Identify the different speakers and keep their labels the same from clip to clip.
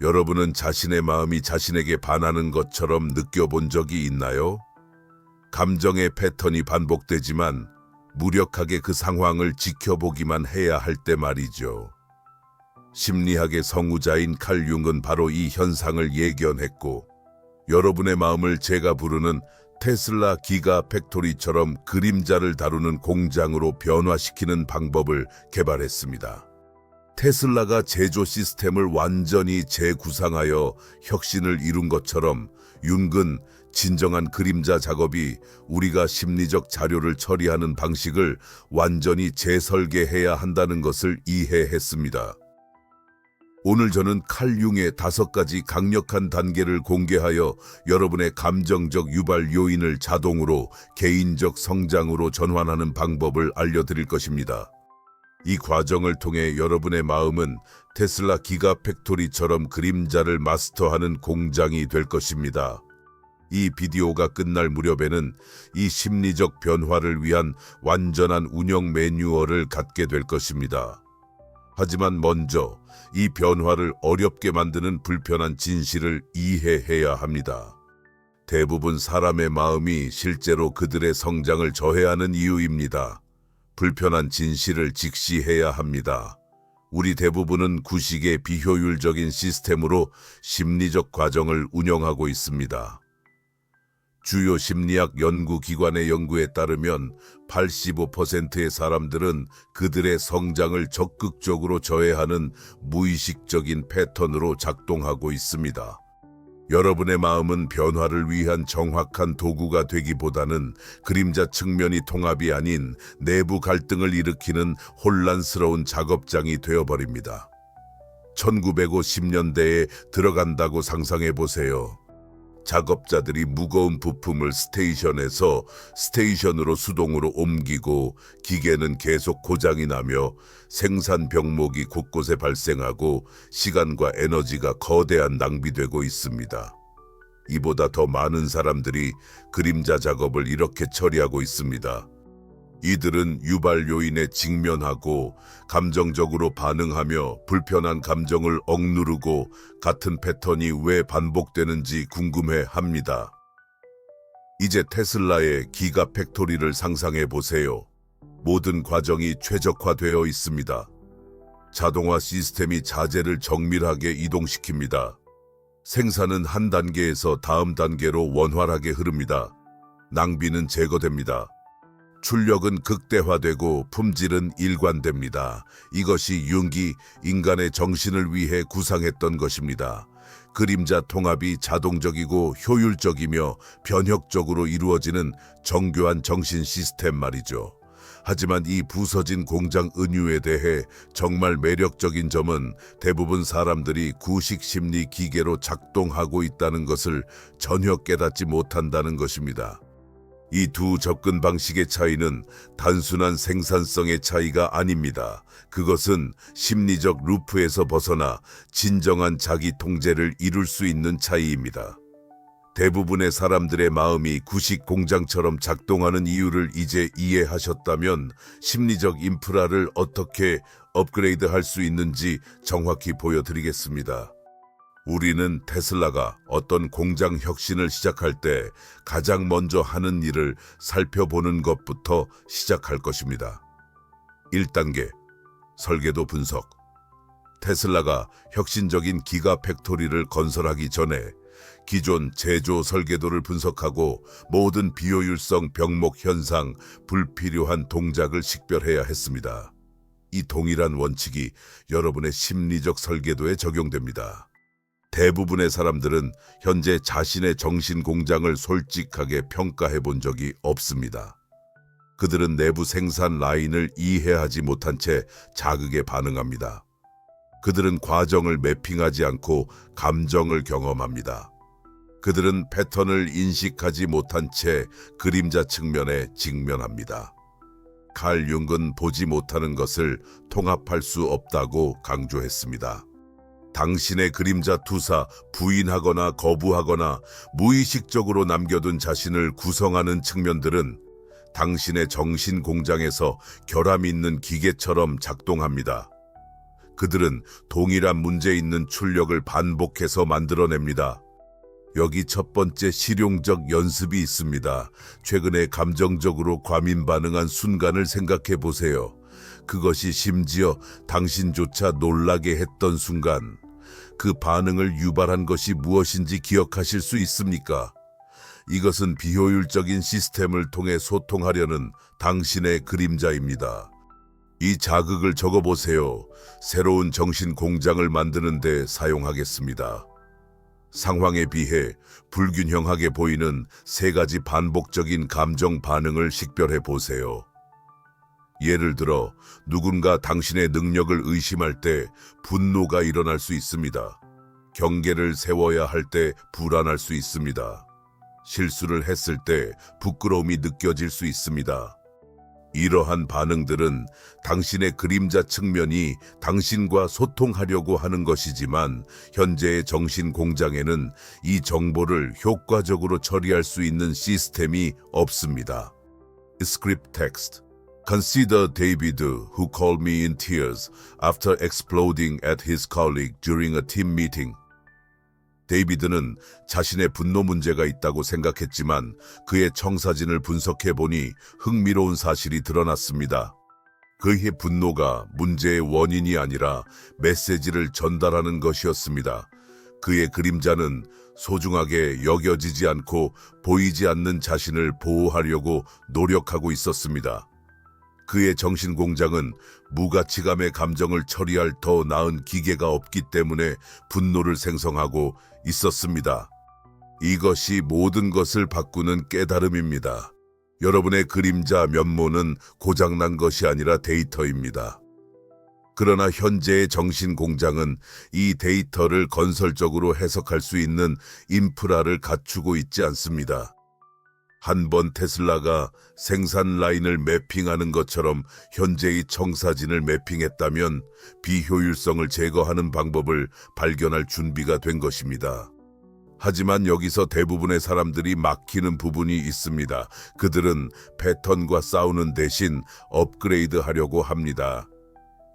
Speaker 1: 여러분은 자신의 마음이 자신에게 반하는 것처럼 느껴본 적이 있나요? 감정의 패턴이 반복되지만 무력하게 그 상황을 지켜보기만 해야 할 때 말이죠. 심리학의 성우자인 칼 융은 바로 이 현상을 예견했고 여러분의 마음을 제가 부르는 테슬라 기가 팩토리처럼 그림자를 다루는 공장으로 변화시키는 방법을 개발했습니다. 테슬라가 제조 시스템을 완전히 재구상하여 혁신을 이룬 것처럼 윤근 진정한 그림자 작업이 우리가 심리적 자료를 처리하는 방식을 완전히 재설계해야 한다는 것을 이해했습니다. 오늘 저는 칼 융의 다섯 가지 강력한 단계를 공개하여 여러분의 감정적 유발 요인을 자동으로 개인적 성장으로 전환하는 방법을 알려드릴 것입니다. 이 과정을 통해 여러분의 마음은 테슬라 기가 팩토리처럼 그림자를 마스터하는 공장이 될 것입니다. 이 비디오가 끝날 무렵에는 이 심리적 변화를 위한 완전한 운영 매뉴얼을 갖게 될 것입니다. 하지만 먼저 이 변화를 어렵게 만드는 불편한 진실을 이해해야 합니다. 대부분 사람의 마음이 실제로 그들의 성장을 저해하는 이유입니다. 불편한 진실을 직시해야 합니다. 우리 대부분은 구식의 비효율적인 시스템으로 심리적 과정을 운영하고 있습니다. 주요 심리학 연구기관의 연구에 따르면 85%의 사람들은 그들의 성장을 적극적으로 저해하는 무의식적인 패턴으로 작동하고 있습니다. 여러분의 마음은 변화를 위한 정확한 도구가 되기보다는 그림자 측면이 통합이 아닌 내부 갈등을 일으키는 혼란스러운 작업장이 되어버립니다. 1950년대에 들어간다고 상상해 보세요. 작업자들이 무거운 부품을 스테이션에서 스테이션으로 수동으로 옮기고 기계는 계속 고장이 나며 생산 병목이 곳곳에 발생하고 시간과 에너지가 거대한 낭비되고 있습니다. 이보다 더 많은 사람들이 그림자 작업을 이렇게 처리하고 있습니다. 이들은 유발 요인에 직면하고 감정적으로 반응하며 불편한 감정을 억누르고 같은 패턴이 왜 반복되는지 궁금해 합니다. 이제 테슬라의 기가 팩토리를 상상해 보세요. 모든 과정이 최적화되어 있습니다. 자동화 시스템이 자재를 정밀하게 이동시킵니다. 생산은 한 단계에서 다음 단계로 원활하게 흐릅니다. 낭비는 제거됩니다. 출력은 극대화되고 품질은 일관됩니다. 이것이 융기 인간의 정신을 위해 구상했던 것입니다. 그림자 통합이 자동적이고 효율적이며 변혁적으로 이루어지는 정교한 정신 시스템 말이죠. 하지만 이 부서진 공장 은유에 대해 정말 매력적인 점은 대부분 사람들이 구식 심리 기계로 작동하고 있다는 것을 전혀 깨닫지 못한다는 것입니다. 이 두 접근 방식의 차이는 단순한 생산성의 차이가 아닙니다. 그것은 심리적 루프에서 벗어나 진정한 자기 통제를 이룰 수 있는 차이입니다. 대부분의 사람들의 마음이 구식 공장처럼 작동하는 이유를 이제 이해하셨다면 심리적 인프라를 어떻게 업그레이드 할 수 있는지 정확히 보여드리겠습니다. 우리는 테슬라가 어떤 공장 혁신을 시작할 때 가장 먼저 하는 일을 살펴보는 것부터 시작할 것입니다. 1단계 설계도 분석. 테슬라가 혁신적인 기가 팩토리를 건설하기 전에 기존 제조 설계도를 분석하고 모든 비효율성 병목 현상, 불필요한 동작을 식별해야 했습니다. 이 동일한 원칙이 여러분의 심리적 설계도에 적용됩니다. 대부분의 사람들은 현재 자신의 정신 공장을 솔직하게 평가해 본 적이 없습니다. 그들은 내부 생산 라인을 이해하지 못한 채 자극에 반응합니다. 그들은 과정을 매핑하지 않고 감정을 경험합니다. 그들은 패턴을 인식하지 못한 채 그림자 측면에 직면합니다. 칼 융은 보지 못하는 것을 통합할 수 없다고 강조했습니다. 당신의 그림자 투사 부인하거나 거부하거나 무의식적으로 남겨둔 자신을 구성하는 측면들은 당신의 정신 공장에서 결함 있는 기계처럼 작동합니다. 그들은 동일한 문제 있는 출력을 반복해서 만들어냅니다. 여기 첫 번째 실용적 연습이 있습니다. 최근에 감정적으로 과민 반응한 순간을 생각해 보세요. 그것이 심지어 당신조차 놀라게 했던 순간. 그 반응을 유발한 것이 무엇인지 기억하실 수 있습니까? 이것은 비효율적인 시스템을 통해 소통하려는 당신의 그림자입니다. 이 자극을 적어보세요. 새로운 정신 공장을 만드는 데 사용하겠습니다. 상황에 비해 불균형하게 보이는 세 가지 반복적인 감정 반응을 식별해 보세요. 예를 들어 누군가 당신의 능력을 의심할 때 분노가 일어날 수 있습니다. 경계를 세워야 할 때 불안할 수 있습니다. 실수를 했을 때 부끄러움이 느껴질 수 있습니다. 이러한 반응들은 당신의 그림자 측면이 당신과 소통하려고 하는 것이지만 현재의 정신 공장에는 이 정보를 효과적으로 처리할 수 있는 시스템이 없습니다. Script text Consider David who called me in tears after exploding at his colleague during a team meeting. 데이비드는 자신의 분노 문제가 있다고 생각했지만 그의 청사진을 분석해 보니 흥미로운 사실이 드러났습니다. 그의 분노가 문제의 원인이 아니라 메시지를 전달하는 것이었습니다. 그의 그림자는 소중하게 여겨지지 않고 보이지 않는 자신을 보호하려고 노력하고 있었습니다. 그의 정신 공장은 무가치감의 감정을 처리할 더 나은 기계가 없기 때문에 분노를 생성하고 있었습니다. 이것이 모든 것을 바꾸는 깨달음입니다. 여러분의 그림자 면모는 고장난 것이 아니라 데이터입니다. 그러나 현재의 정신 공장은 이 데이터를 건설적으로 해석할 수 있는 인프라를 갖추고 있지 않습니다. 한 번 테슬라가 생산 라인을 매핑하는 것처럼 현재의 청사진을 매핑했다면 비효율성을 제거하는 방법을 발견할 준비가 된 것입니다. 하지만 여기서 대부분의 사람들이 막히는 부분이 있습니다. 그들은 패턴과 싸우는 대신 업그레이드 하려고 합니다.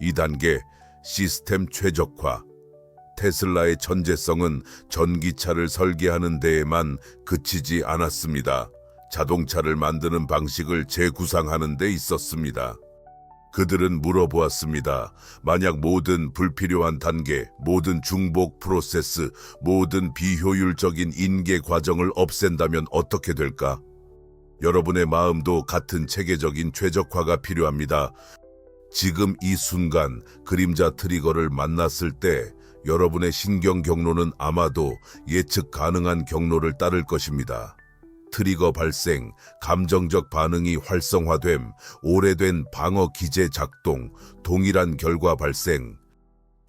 Speaker 1: 2단계 시스템 최적화 테슬라의 천재성은 전기차를 설계하는 데에만 그치지 않았습니다. 자동차를 만드는 방식을 재구상하는 데 있었습니다. 그들은 물어보았습니다. 만약 모든 불필요한 단계, 모든 중복 프로세스, 모든 비효율적인 인계 과정을 없앤다면 어떻게 될까? 여러분의 마음도 같은 체계적인 최적화가 필요합니다. 지금 이 순간 그림자 트리거를 만났을 때 여러분의 신경 경로는 아마도 예측 가능한 경로를 따를 것입니다. 트리거 발생, 감정적 반응이 활성화됨, 오래된 방어 기제 작동, 동일한 결과 발생.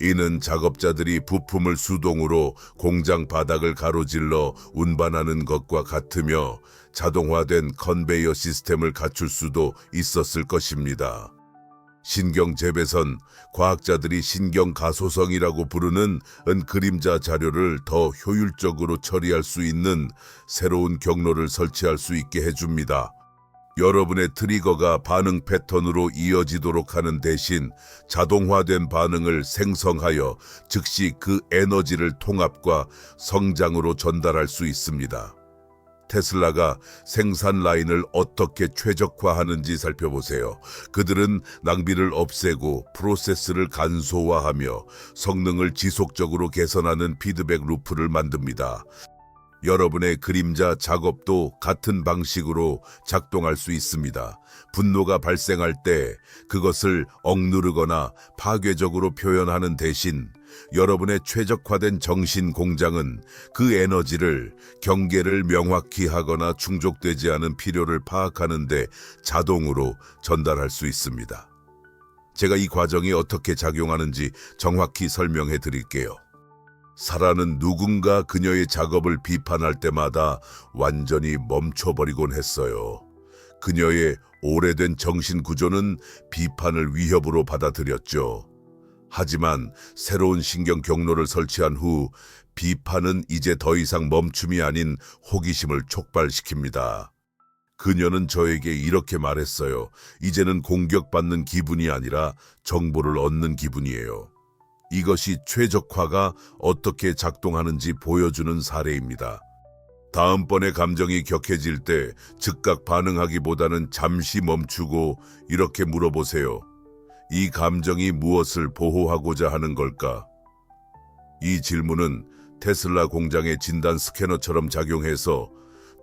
Speaker 1: 이는 작업자들이 부품을 수동으로 공장 바닥을 가로질러 운반하는 것과 같으며 자동화된 컨베이어 시스템을 갖출 수도 있었을 것입니다. 신경 재배선, 과학자들이 신경 가소성이라고 부르는 은 그림자 자료를 더 효율적으로 처리할 수 있는 새로운 경로를 설치할 수 있게 해줍니다. 여러분의 트리거가 반응 패턴으로 이어지도록 하는 대신 자동화된 반응을 생성하여 즉시 그 에너지를 통합과 성장으로 전달할 수 있습니다. 테슬라가 생산 라인을 어떻게 최적화하는지 살펴보세요. 그들은 낭비를 없애고 프로세스를 간소화하며 성능을 지속적으로 개선하는 피드백 루프를 만듭니다. 여러분의 그림자 작업도 같은 방식으로 작동할 수 있습니다. 분노가 발생할 때 그것을 억누르거나 파괴적으로 표현하는 대신 여러분의 최적화된 정신 공장은 그 에너지를 경계를 명확히 하거나 충족되지 않은 필요를 파악하는데 자동으로 전달할 수 있습니다. 제가 이 과정이 어떻게 작용하는지 정확히 설명해 드릴게요. 사라는 누군가 그녀의 작업을 비판할 때마다 완전히 멈춰버리곤 했어요. 그녀의 오래된 정신 구조는 비판을 위협으로 받아들였죠. 하지만 새로운 신경 경로를 설치한 후 비판은 이제 더 이상 멈춤이 아닌 호기심을 촉발시킵니다. 그녀는 저에게 이렇게 말했어요. 이제는 공격받는 기분이 아니라 정보를 얻는 기분이에요. 이것이 최적화가 어떻게 작동하는지 보여주는 사례입니다. 다음번에 감정이 격해질 때 즉각 반응하기보다는 잠시 멈추고 이렇게 물어보세요. 이 감정이 무엇을 보호하고자 하는 걸까? 이 질문은 테슬라 공장의 진단 스캐너처럼 작용해서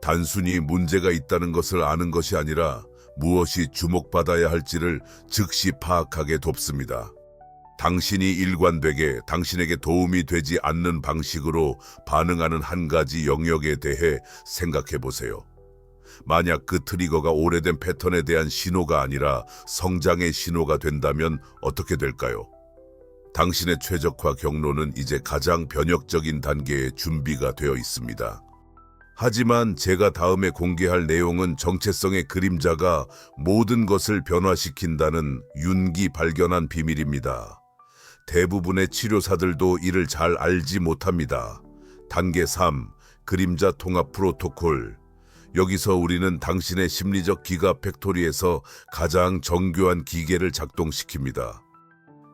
Speaker 1: 단순히 문제가 있다는 것을 아는 것이 아니라 무엇이 주목받아야 할지를 즉시 파악하게 돕습니다. 당신이 일관되게 당신에게 도움이 되지 않는 방식으로 반응하는 한 가지 영역에 대해 생각해 보세요. 만약 그 트리거가 오래된 패턴에 대한 신호가 아니라 성장의 신호가 된다면 어떻게 될까요? 당신의 최적화 경로는 이제 가장 변혁적인 단계의 준비가 되어 있습니다. 하지만 제가 다음에 공개할 내용은 정체성의 그림자가 모든 것을 변화시킨다는 윤기 발견한 비밀입니다. 대부분의 치료사들도 이를 잘 알지 못합니다. 단계 3. 그림자 통합 프로토콜. 여기서 우리는 당신의 심리적 기가 팩토리에서 가장 정교한 기계를 작동시킵니다.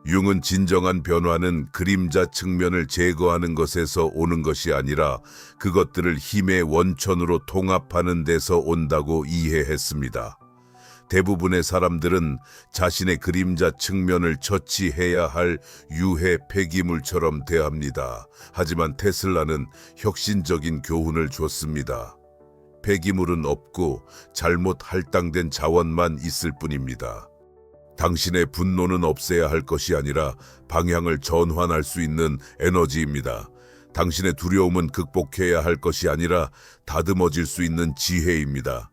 Speaker 1: 융은 진정한 변화는 그림자 측면을 제거하는 것에서 오는 것이 아니라 그것들을 힘의 원천으로 통합하는 데서 온다고 이해했습니다. 대부분의 사람들은 자신의 그림자 측면을 처치해야 할 유해 폐기물처럼 대합니다. 하지만 테슬라는 혁신적인 교훈을 줬습니다. 폐기물은 없고 잘못 할당된 자원만 있을 뿐입니다. 당신의 분노는 없애야 할 것이 아니라 방향을 전환할 수 있는 에너지입니다. 당신의 두려움은 극복해야 할 것이 아니라 다듬어질 수 있는 지혜입니다.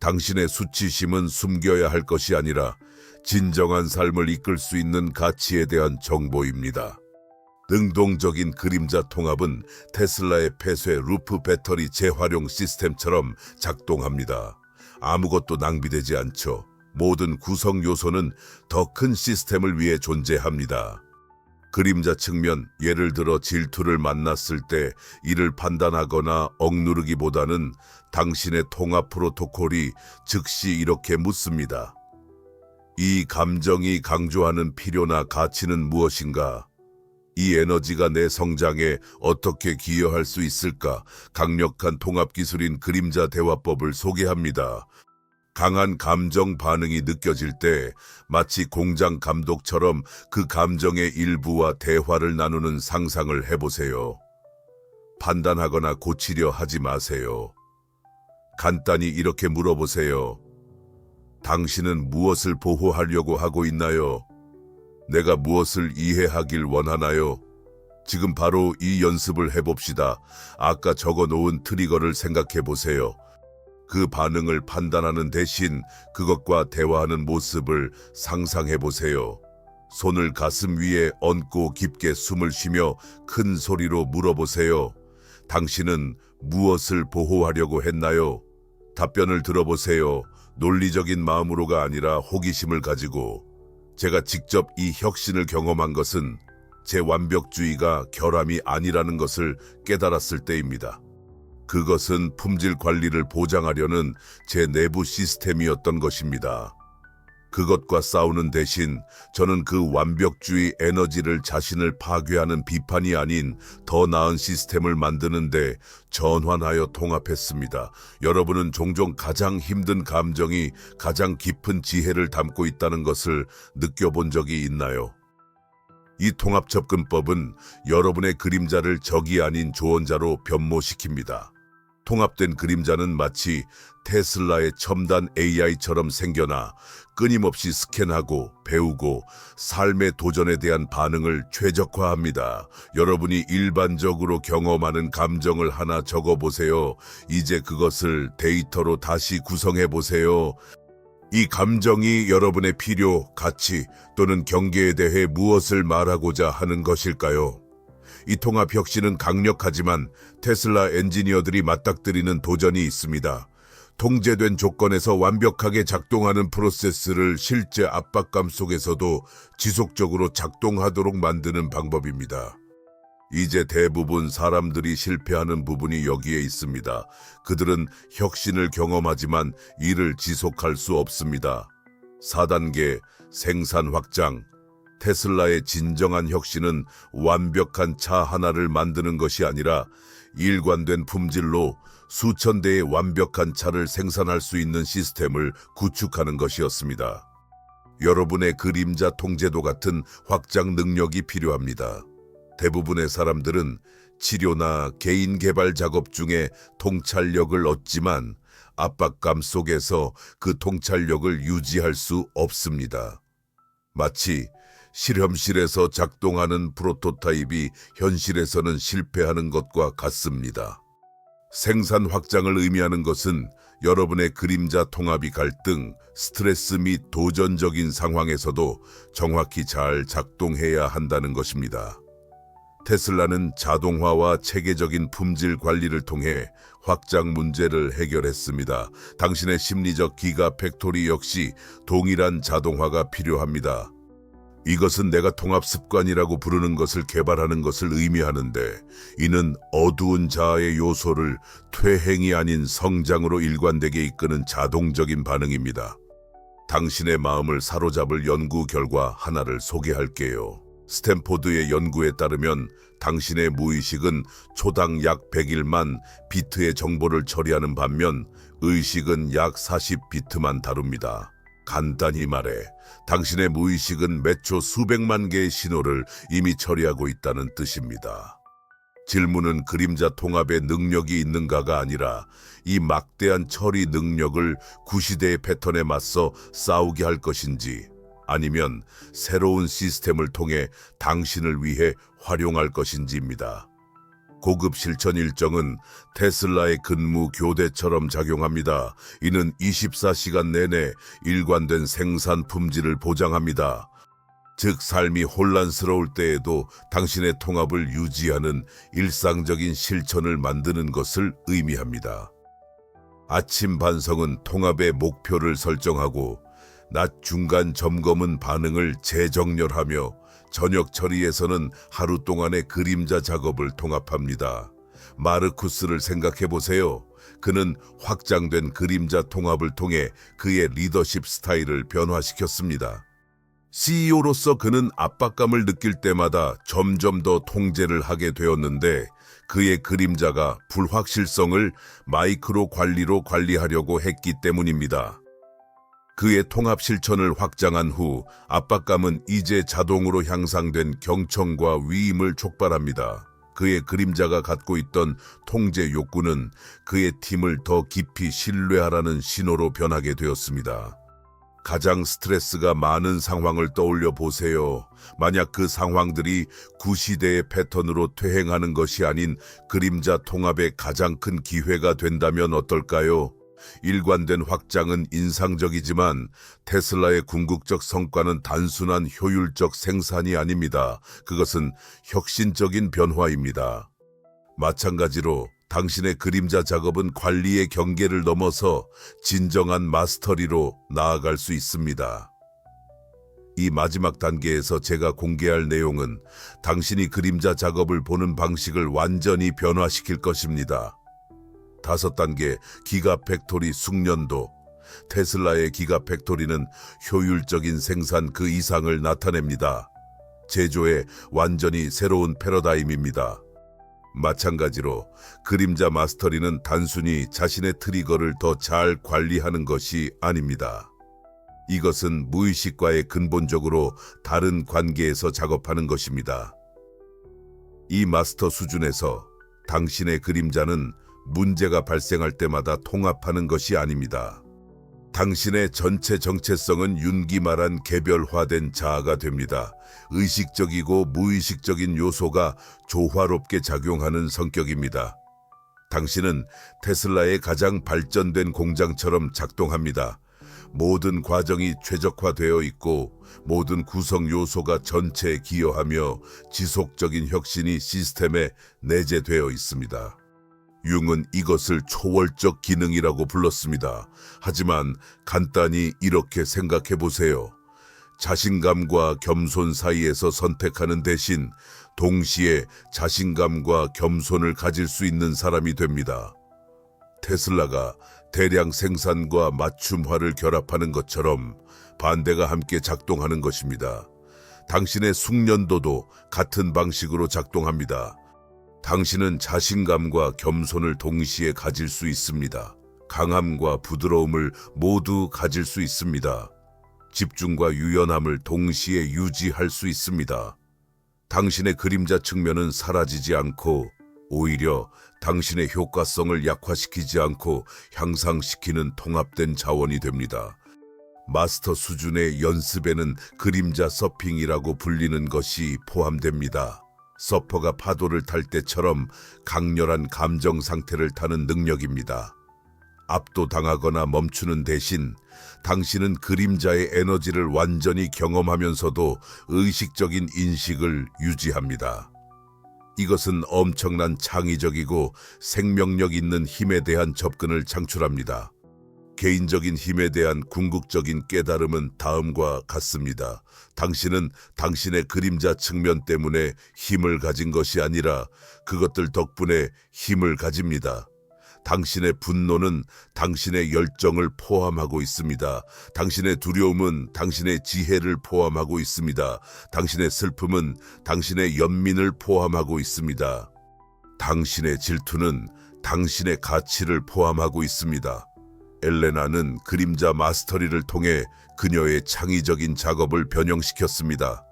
Speaker 1: 당신의 수치심은 숨겨야 할 것이 아니라 진정한 삶을 이끌 수 있는 가치에 대한 정보입니다. 능동적인 그림자 통합은 테슬라의 폐쇄 루프 배터리 재활용 시스템처럼 작동합니다. 아무것도 낭비되지 않죠. 모든 구성 요소는 더 큰 시스템을 위해 존재합니다. 그림자 측면, 예를 들어 질투를 만났을 때 이를 판단하거나 억누르기보다는 당신의 통합 프로토콜이 즉시 이렇게 묻습니다. 이 감정이 강조하는 필요나 가치는 무엇인가? 이 에너지가 내 성장에 어떻게 기여할 수 있을까? 강력한 통합 기술인 그림자 대화법을 소개합니다. 강한 감정 반응이 느껴질 때 마치 공장 감독처럼 그 감정의 일부와 대화를 나누는 상상을 해보세요. 판단하거나 고치려 하지 마세요. 간단히 이렇게 물어보세요. 당신은 무엇을 보호하려고 하고 있나요? 내가 무엇을 이해하길 원하나요? 지금 바로 이 연습을 해봅시다. 아까 적어 놓은 트리거를 생각해 보세요. 그 반응을 판단하는 대신 그것과 대화하는 모습을 상상해 보세요. 손을 가슴 위에 얹고 깊게 숨을 쉬며 큰 소리로 물어보세요. 당신은 무엇을 보호하려고 했나요? 답변을 들어보세요. 논리적인 마음으로가 아니라 호기심을 가지고 제가 직접 이 혁신을 경험한 것은 제 완벽주의가 결함이 아니라는 것을 깨달았을 때입니다. 그것은 품질 관리를 보장하려는 제 내부 시스템이었던 것입니다. 그것과 싸우는 대신 저는 그 완벽주의 에너지를 자신을 파괴하는 비판이 아닌 더 나은 시스템을 만드는데 전환하여 통합했습니다. 여러분은 종종 가장 힘든 감정이 가장 깊은 지혜를 담고 있다는 것을 느껴본 적이 있나요? 이 통합 접근법은 여러분의 그림자를 적이 아닌 조언자로 변모시킵니다. 통합된 그림자는 마치 테슬라의 첨단 AI처럼 생겨나 끊임없이 스캔하고 배우고 삶의 도전에 대한 반응을 최적화합니다. 여러분이 일반적으로 경험하는 감정을 하나 적어보세요. 이제 그것을 데이터로 다시 구성해보세요. 이 감정이 여러분의 필요, 가치 또는 경계에 대해 무엇을 말하고자 하는 것일까요? 이 통합 혁신은 강력하지만 테슬라 엔지니어들이 맞닥뜨리는 도전이 있습니다. 통제된 조건에서 완벽하게 작동하는 프로세스를 실제 압박감 속에서도 지속적으로 작동하도록 만드는 방법입니다. 이제 대부분 사람들이 실패하는 부분이 여기에 있습니다. 그들은 혁신을 경험하지만 이를 지속할 수 없습니다. 4단계 생산 확장. 테슬라의 진정한 혁신은 완벽한 차 하나를 만드는 것이 아니라 일관된 품질로 수천 대의 완벽한 차를 생산할 수 있는 시스템을 구축하는 것이었습니다. 여러분의 그림자 통제도 같은 확장 능력이 필요합니다. 대부분의 사람들은 치료나 개인 개발 작업 중에 통찰력을 얻지만 압박감 속에서 그 통찰력을 유지할 수 없습니다. 마치 실험실에서 작동하는 프로토타입이 현실에서는 실패하는 것과 같습니다. 생산 확장을 의미하는 것은 여러분의 그림자 통합이 갈등, 스트레스 및 도전적인 상황에서도 정확히 잘 작동해야 한다는 것입니다. 테슬라는 자동화와 체계적인 품질 관리를 통해 확장 문제를 해결했습니다. 당신의 심리적 기가 팩토리 역시 동일한 자동화가 필요합니다. 이것은 내가 통합 습관이라고 부르는 것을 개발하는 것을 의미하는데 이는 어두운 자아의 요소를 퇴행이 아닌 성장으로 일관되게 이끄는 자동적인 반응입니다. 당신의 마음을 사로잡을 연구 결과 하나를 소개할게요. 스탠포드의 연구에 따르면 당신의 무의식은 초당 약 100일만 비트의 정보를 처리하는 반면 의식은 약 40비트만 다룹니다. 간단히 말해 당신의 무의식은 매초 수백만 개의 신호를 이미 처리하고 있다는 뜻입니다. 질문은 그림자 통합의 능력이 있는가가 아니라 이 막대한 처리 능력을 구시대의 패턴에 맞서 싸우게 할 것인지 아니면 새로운 시스템을 통해 당신을 위해 활용할 것인지입니다. 고급 실천 일정은 테슬라의 근무 교대처럼 작용합니다. 이는 24시간 내내 일관된 생산 품질을 보장합니다. 즉, 삶이 혼란스러울 때에도 당신의 통합을 유지하는 일상적인 실천을 만드는 것을 의미합니다. 아침 반성은 통합의 목표를 설정하고 낮 중간 점검은 반응을 재정렬하며 저녁 처리에서는 하루 동안의 그림자 작업을 통합합니다. 마르쿠스를 생각해 보세요. 그는 확장된 그림자 통합을 통해 그의 리더십 스타일을 변화시켰습니다. CEO로서 그는 압박감을 느낄 때마다 점점 더 통제를 하게 되었는데 그의 그림자가 불확실성을 마이크로 관리로 관리하려고 했기 때문입니다. 그의 통합 실천을 확장한 후 압박감은 이제 자동으로 향상된 경청과 위임을 촉발합니다. 그의 그림자가 갖고 있던 통제 욕구는 그의 팀을 더 깊이 신뢰하라는 신호로 변하게 되었습니다. 가장 스트레스가 많은 상황을 떠올려 보세요. 만약 그 상황들이 구시대의 패턴으로 퇴행하는 것이 아닌 그림자 통합의 가장 큰 기회가 된다면 어떨까요? 일관된 확장은 인상적이지만 테슬라의 궁극적 성과는 단순한 효율적 생산이 아닙니다. 그것은 혁신적인 변화입니다. 마찬가지로 당신의 그림자 작업은 관리의 경계를 넘어서 진정한 마스터리로 나아갈 수 있습니다. 이 마지막 단계에서 제가 공개할 내용은 당신이 그림자 작업을 보는 방식을 완전히 변화시킬 것입니다. 다섯 단계 기가 팩토리 숙련도 테슬라의 기가 팩토리는 효율적인 생산 그 이상을 나타냅니다. 제조의 완전히 새로운 패러다임입니다. 마찬가지로 그림자 마스터리는 단순히 자신의 트리거를 더 잘 관리하는 것이 아닙니다. 이것은 무의식과의 근본적으로 다른 관계에서 작업하는 것입니다. 이 마스터 수준에서 당신의 그림자는 문제가 발생할 때마다 통합하는 것이 아닙니다. 당신의 전체 정체성은 윤기 말한 개별화된 자아가 됩니다. 의식적이고 무의식적인 요소가 조화롭게 작용하는 성격입니다. 당신은 테슬라의 가장 발전된 공장처럼 작동합니다. 모든 과정이 최적화되어 있고 모든 구성 요소가 전체에 기여하며 지속적인 혁신이 시스템에 내재되어 있습니다. 융은 이것을 초월적 기능이라고 불렀습니다. 하지만 간단히 이렇게 생각해 보세요. 자신감과 겸손 사이에서 선택하는 대신 동시에 자신감과 겸손을 가질 수 있는 사람이 됩니다. 테슬라가 대량 생산과 맞춤화를 결합하는 것처럼 반대가 함께 작동하는 것입니다. 당신의 숙련도도 같은 방식으로 작동합니다. 당신은 자신감과 겸손을 동시에 가질 수 있습니다. 강함과 부드러움을 모두 가질 수 있습니다. 집중과 유연함을 동시에 유지할 수 있습니다. 당신의 그림자 측면은 사라지지 않고 오히려 당신의 효과성을 약화시키지 않고 향상시키는 통합된 자원이 됩니다. 마스터 수준의 연습에는 그림자 서핑이라고 불리는 것이 포함됩니다. 서퍼가 파도를 탈 때처럼 강렬한 감정 상태를 타는 능력입니다. 압도당하거나 멈추는 대신 당신은 그림자의 에너지를 완전히 경험하면서도 의식적인 인식을 유지합니다. 이것은 엄청난 창의적이고 생명력 있는 힘에 대한 접근을 창출합니다. 개인적인 힘에 대한 궁극적인 깨달음은 다음과 같습니다. 당신은 당신의 그림자 측면 때문에 힘을 가진 것이 아니라 그것들 덕분에 힘을 가집니다. 당신의 분노는 당신의 열정을 포함하고 있습니다. 당신의 두려움은 당신의 지혜를 포함하고 있습니다. 당신의 슬픔은 당신의 연민을 포함하고 있습니다. 당신의 질투는 당신의 가치를 포함하고 있습니다. 엘레나는 그림자 마스터리를 통해 그녀의 창의적인 작업을 변형시켰습니다.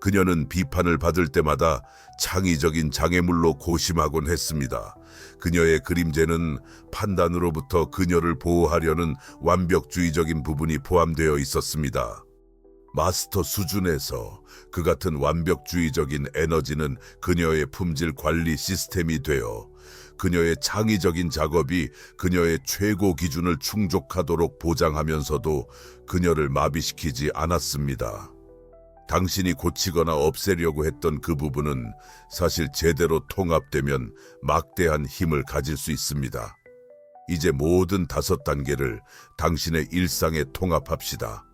Speaker 1: 그녀는 비판을 받을 때마다 창의적인 장애물로 고심하곤 했습니다. 그녀의 그림제는 판단으로부터 그녀를 보호하려는 완벽주의적인 부분이 포함되어 있었습니다. 마스터 수준에서 그 같은 완벽주의적인 에너지는 그녀의 품질 관리 시스템이 되어 그녀의 창의적인 작업이 그녀의 최고 기준을 충족하도록 보장하면서도 그녀를 마비시키지 않았습니다. 당신이 고치거나 없애려고 했던 그 부분은 사실 제대로 통합되면 막대한 힘을 가질 수 있습니다. 이제 모든 다섯 단계를 당신의 일상에 통합합시다.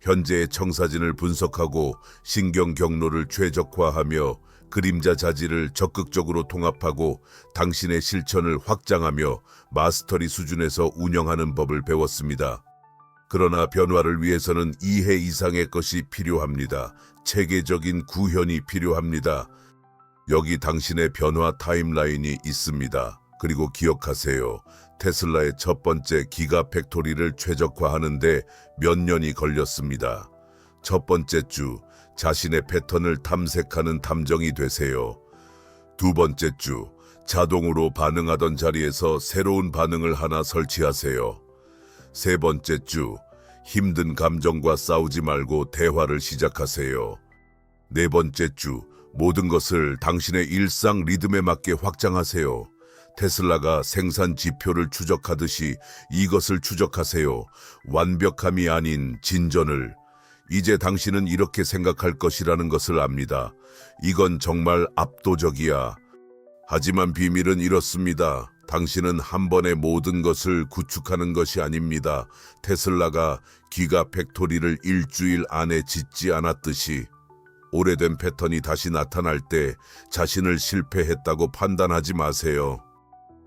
Speaker 1: 현재의 청사진을 분석하고 신경 경로를 최적화하며 그림자 자질을 적극적으로 통합하고 당신의 실천을 확장하며 마스터리 수준에서 운영하는 법을 배웠습니다. 그러나 변화를 위해서는 이해 이상의 것이 필요합니다. 체계적인 구현이 필요합니다. 여기 당신의 변화 타임라인이 있습니다. 그리고 기억하세요. 테슬라의 첫 번째 기가 팩토리를 최적화하는데 몇 년이 걸렸습니다. 첫 번째 주, 자신의 패턴을 탐색하는 탐정이 되세요. 두 번째 주, 자동으로 반응하던 자리에서 새로운 반응을 하나 설치하세요. 세 번째 주, 힘든 감정과 싸우지 말고 대화를 시작하세요. 네 번째 주, 모든 것을 당신의 일상 리듬에 맞게 확장하세요. 테슬라가 생산 지표를 추적하듯이 이것을 추적하세요. 완벽함이 아닌 진전을. 이제 당신은 이렇게 생각할 것이라는 것을 압니다. 이건 정말 압도적이야. 하지만 비밀은 이렇습니다. 당신은 한 번에 모든 것을 구축하는 것이 아닙니다. 테슬라가 기가 팩토리를 일주일 안에 짓지 않았듯이 오래된 패턴이 다시 나타날 때 자신을 실패했다고 판단하지 마세요.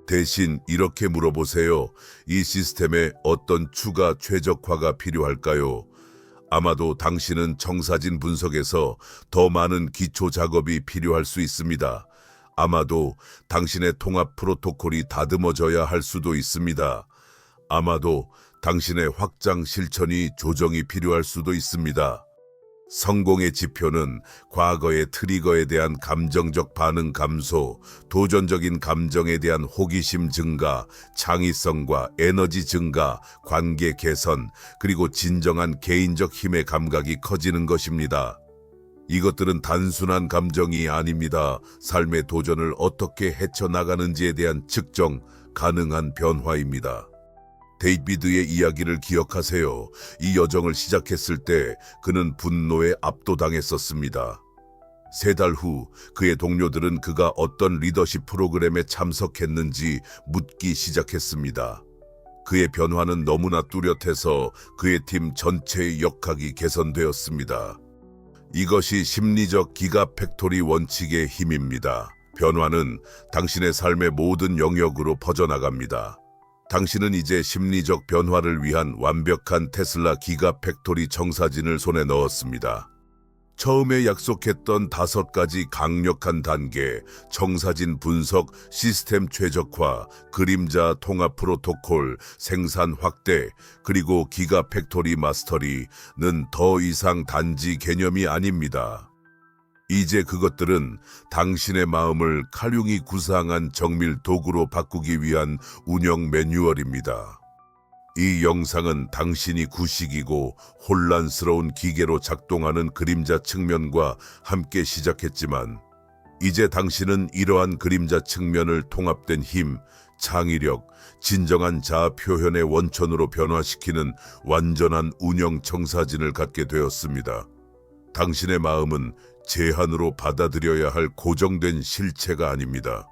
Speaker 1: 대신 이렇게 물어보세요. 이 시스템에 어떤 추가 최적화가 필요할까요? 아마도 당신은 청사진 분석에서 더 많은 기초 작업이 필요할 수 있습니다. 아마도 당신의 통합 프로토콜이 다듬어져야 할 수도 있습니다. 아마도 당신의 확장 실천이 조정이 필요할 수도 있습니다. 성공의 지표는 과거의 트리거에 대한 감정적 반응 감소, 도전적인 감정에 대한 호기심 증가, 창의성과 에너지 증가, 관계 개선, 그리고 진정한 개인적 힘의 감각이 커지는 것입니다. 이것들은 단순한 감정이 아닙니다. 삶의 도전을 어떻게 헤쳐나가는지에 대한 측정 가능한 변화입니다. 데이비드의 이야기를 기억하세요. 이 여정을 시작했을 때 그는 분노에 압도당했었습니다. 세 달 후 그의 동료들은 그가 어떤 리더십 프로그램에 참석했는지 묻기 시작했습니다. 그의 변화는 너무나 뚜렷해서 그의 팀 전체의 역학이 개선되었습니다. 이것이 심리적 기가 팩토리 원칙의 힘입니다. 변화는 당신의 삶의 모든 영역으로 퍼져나갑니다. 당신은 이제 심리적 변화를 위한 완벽한 테슬라 기가 팩토리 청사진을 손에 넣었습니다. 처음에 약속했던 다섯 가지 강력한 단계, 청사진 분석, 시스템 최적화, 그림자 통합 프로토콜, 생산 확대, 그리고 기가 팩토리 마스터리는 더 이상 단지 개념이 아닙니다. 이제 그것들은 당신의 마음을 칼융이 구상한 정밀 도구로 바꾸기 위한 운영 매뉴얼입니다. 이 영상은 당신이 구식이고 혼란스러운 기계로 작동하는 그림자 측면과 함께 시작했지만 이제 당신은 이러한 그림자 측면을 통합된 힘, 창의력, 진정한 자아 표현의 원천으로 변화시키는 완전한 운영 청사진을 갖게 되었습니다. 당신의 마음은 제한으로 받아들여야 할 고정된 실체가 아닙니다.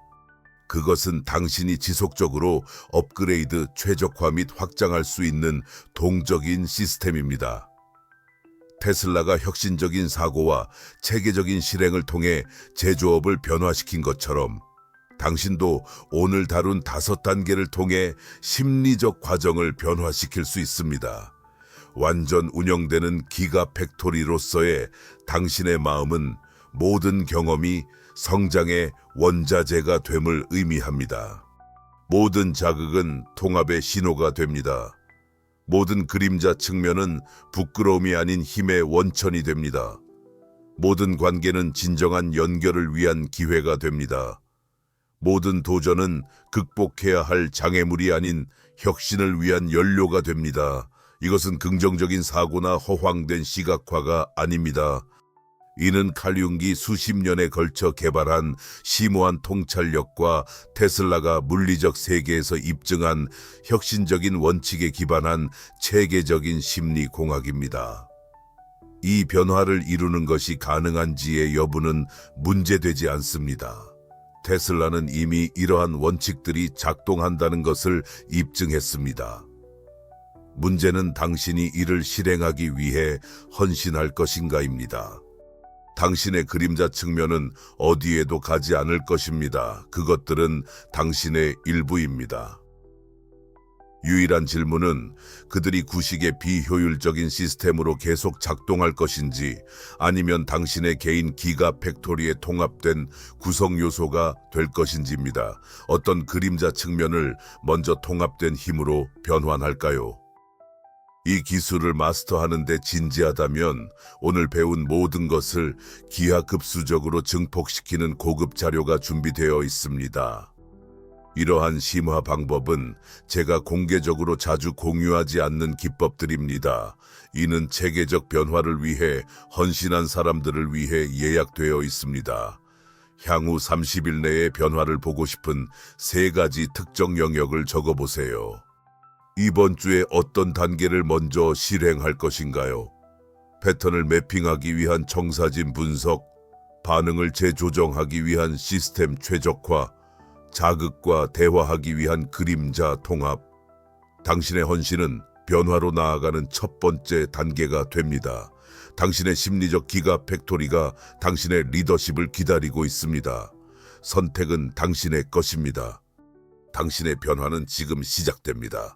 Speaker 1: 그것은 당신이 지속적으로 업그레이드, 최적화 및 확장할 수 있는 동적인 시스템입니다. 테슬라가 혁신적인 사고와 체계적인 실행을 통해 제조업을 변화시킨 것처럼 당신도 오늘 다룬 다섯 단계를 통해 심리적 과정을 변화시킬 수 있습니다. 완전 운영되는 기가 팩토리로서의 당신의 마음은 모든 경험이 성장의 원자재가 됨을 의미합니다. 모든 자극은 통합의 신호가 됩니다. 모든 그림자 측면은 부끄러움이 아닌 힘의 원천이 됩니다. 모든 관계는 진정한 연결을 위한 기회가 됩니다. 모든 도전은 극복해야 할 장애물이 아닌 혁신을 위한 연료가 됩니다. 이것은 긍정적인 사고나 허황된 시각화가 아닙니다. 이는 칼융기 수십 년에 걸쳐 개발한 심오한 통찰력과 테슬라가 물리적 세계에서 입증한 혁신적인 원칙에 기반한 체계적인 심리 공학입니다. 이 변화를 이루는 것이 가능한지의 여부는 문제되지 않습니다. 테슬라는 이미 이러한 원칙들이 작동한다는 것을 입증했습니다. 문제는 당신이 이를 실행하기 위해 헌신할 것인가입니다. 당신의 그림자 측면은 어디에도 가지 않을 것입니다. 그것들은 당신의 일부입니다. 유일한 질문은 그들이 구식의 비효율적인 시스템으로 계속 작동할 것인지 아니면 당신의 개인 기가 팩토리에 통합된 구성 요소가 될 것인지입니다. 어떤 그림자 측면을 먼저 통합된 힘으로 변환할까요? 이 기술을 마스터하는데 진지하다면 오늘 배운 모든 것을 기하급수적으로 증폭시키는 고급 자료가 준비되어 있습니다. 이러한 심화 방법은 제가 공개적으로 자주 공유하지 않는 기법들입니다. 이는 체계적 변화를 위해 헌신한 사람들을 위해 예약되어 있습니다. 향후 30일 내에 변화를 보고 싶은 세 가지 특정 영역을 적어보세요. 이번 주에 어떤 단계를 먼저 실행할 것인가요? 패턴을 매핑하기 위한 청사진 분석, 반응을 재조정하기 위한 시스템 최적화, 자극과 대화하기 위한 그림자 통합. 당신의 헌신은 변화로 나아가는 첫 번째 단계가 됩니다. 당신의 심리적 기가 팩토리가 당신의 리더십을 기다리고 있습니다. 선택은 당신의 것입니다. 당신의 변화는 지금 시작됩니다.